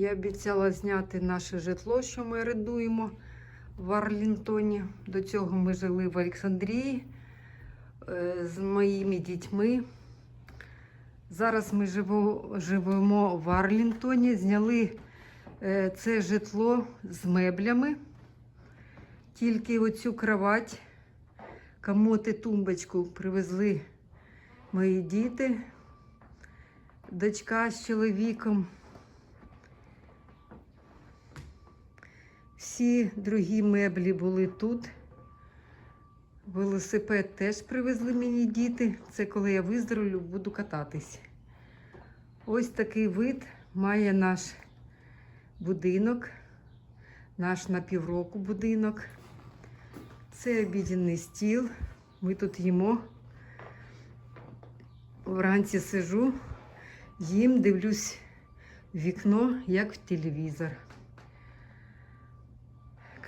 Я обіцяла зняти наше житло, що ми орендуємо в Арлінтоні. До цього ми жили в Олександрії е, з моїми дітьми. Зараз ми живемо в Арлінтоні. Зняли е, це житло з меблями. Тільки оцю кровать, комод і тумбочку привезли мої діти, дочка з чоловіком. Всі другі меблі були тут. Велосипед теж привезли мені діти. Це коли я виздоровлю, буду кататись. Ось такий вид має наш будинок, наш на півроку будинок. Це обіденний стіл. Ми тут їмо. Вранці сижу, їм, дивлюсь в вікно, як в телевізор.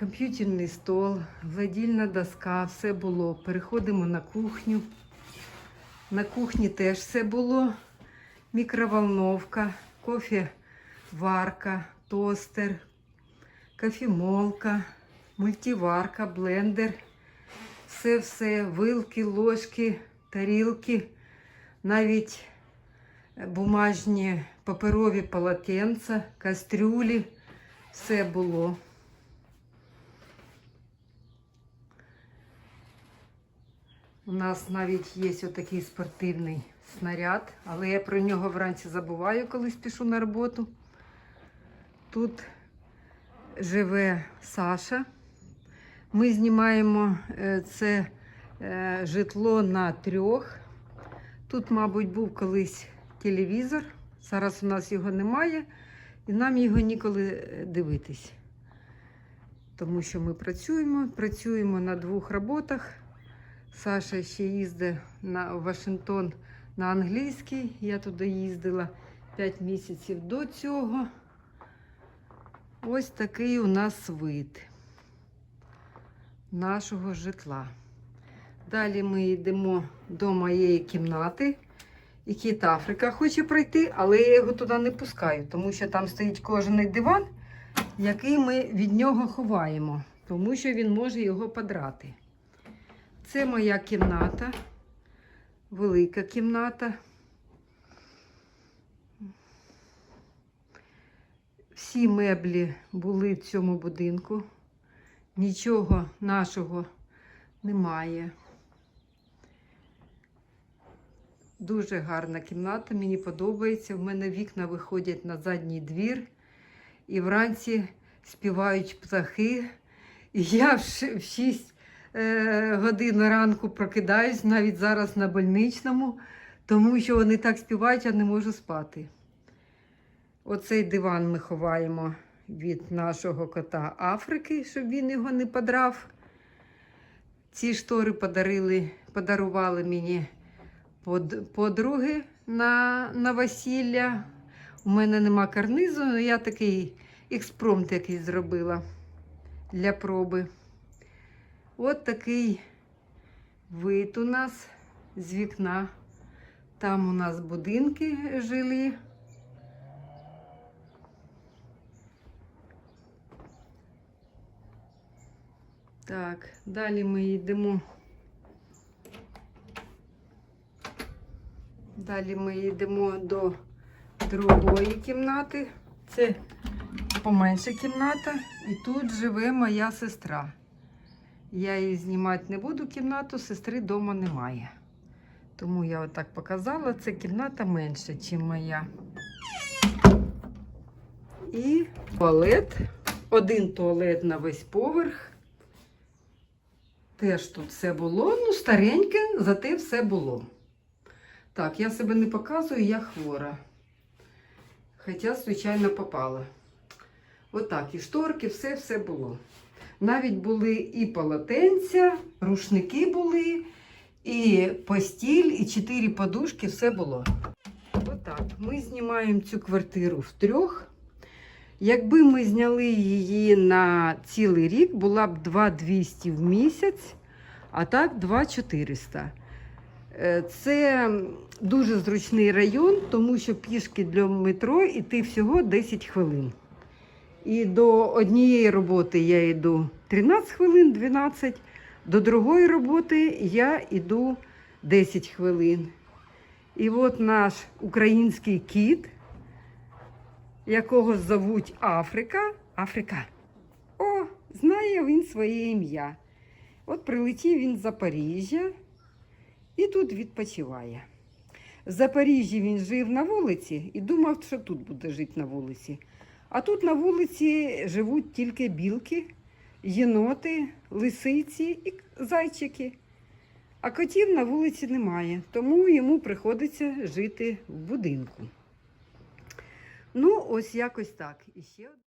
Комп'ютерний стол, гладільна доска, все було. Переходимо на кухню. На кухні теж все було. Мікроволновка, кофеварка, тостер, кофемолка, мультиварка, блендер. Все-все, вилки, ложки, тарілки, навіть бумажні паперові полотенця, кастрюлі. Все було. У нас навіть є отакий спортивний снаряд, але я про нього вранці забуваю, коли спішу на роботу. Тут живе Саша. Ми знімаємо е, це е, житло на трьох. Тут, мабуть, був колись телевізор. Зараз у нас його немає, і нам його ніколи е, дивитись. Тому що ми працюємо, працюємо на двох роботах. Саша ще їздить на Вашингтон на англійський. Я туди їздила 5 місяців до цього. Ось такий у нас вид нашого житла. Далі ми йдемо до моєї кімнати. І кіт Африка хоче пройти, але я його туди не пускаю, тому що там стоїть кожаний диван, який ми від нього ховаємо, тому що він може його подрати. Це моя кімната, велика кімната. Всі меблі були в цьому будинку. Нічого нашого немає. Дуже гарна кімната, мені подобається. В мене вікна виходять на задній двір, і вранці співають птахи. І я в 6 е, годин ранку прокидаюсь, навіть зараз на больничному, тому що вони так співають, я не можу спати. Оцей диван ми ховаємо від нашого кота Африки, щоб він його не подрав. Ці штори подарили, подарували мені под, подруги на, на весілля. У мене нема карнизу, але я такий експромт якийсь зробила для проби. От такий вид у нас з вікна. Там у нас будинки жили. Так, далі ми йдемо. Далі ми йдемо до другої кімнати. Це поменша кімната. І тут живе моя сестра. Я її знімати не буду кімнату, сестри вдома немає. Тому я отак показала, це кімната менша, ніж моя. І туалет. Один туалет на весь поверх. Теж тут все було. Ну, стареньке, зате все було. Так, я себе не показую, я хвора. Хоча, звичайно, попала. Отак, і шторки, все-все було. Навіть були і полотенця, рушники були, і постіль, і чотири подушки, все було. Отак. Ми знімаємо цю квартиру втрьох. Якби ми зняли її на цілий рік, була б 2200 в місяць, а так 2400. Е, Це дуже зручний район, тому що пішки для метро йти всього 10 хвилин. І до однієї роботи я йду 13 хвилин, 12, до другої роботи я йду 10 хвилин. І от наш український кіт, якого зовуть Африка. Африка. О, знає він своє ім'я. От прилетів він з Запоріжжя і тут відпочиває. В Запоріжжі він жив на вулиці і думав, що тут буде жити на вулиці. А тут на вулиці живуть тільки білки, єноти, лисиці і зайчики. А котів на вулиці немає, тому йому приходиться жити в будинку. Ну, ось якось так. І ще